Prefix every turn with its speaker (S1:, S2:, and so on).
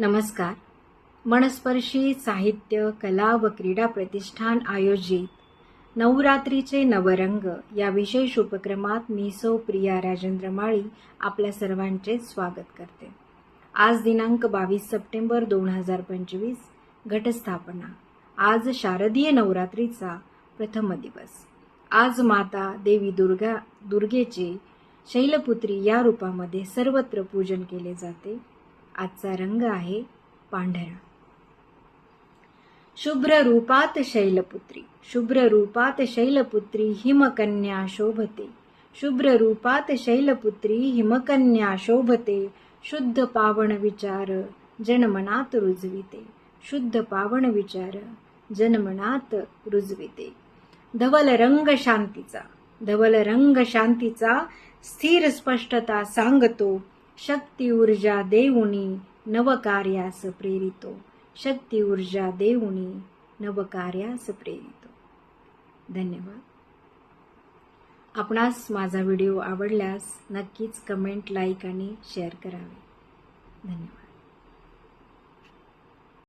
S1: नमस्कार. मनस्पर्शी साहित्य कला व क्रीडा प्रतिष्ठान आयोजित नवरात्रीचे नवरंग या विशेष उपक्रमात मी सौ प्रिया राजेंद्र माळी आपल्या सर्वांचे स्वागत करते. आज दिनांक बावीस सप्टेंबर दोन हजार पंचवीस घटस्थापना. आज शारदीय नवरात्रीचा प्रथम दिवस. आज माता देवी दुर्गा दुर्गेचे शैलपुत्री या रूपामध्ये सर्वत्र पूजन केले जाते. आजचा रंग आहे पांढरा. शुभ्र रूपात शैलपुत्री. शुभ्र रूपात शैलपुत्री हिमकन्या शोभते. शुभ्र रूपात शैलपुत्री हिमकन्या शोभते. शुद्ध पावन विचार जनमनात रुजविते. शुद्ध पावन विचार जनमनात रुजविते. धवल रंग शांतीचा. धवल रंग शांतीचा स्थिर स्पष्टता सांगतो शक्ती ऊर्जा देऊनी नवकार्यास प्रेरितो. शक्ती ऊर्जा देऊनी नवकार्यास प्रेरितो. धन्यवाद. आपणास माझा व्हिडिओ आवडल्यास नक्कीच कमेंट लाईक आणि शेअर करावे. धन्यवाद.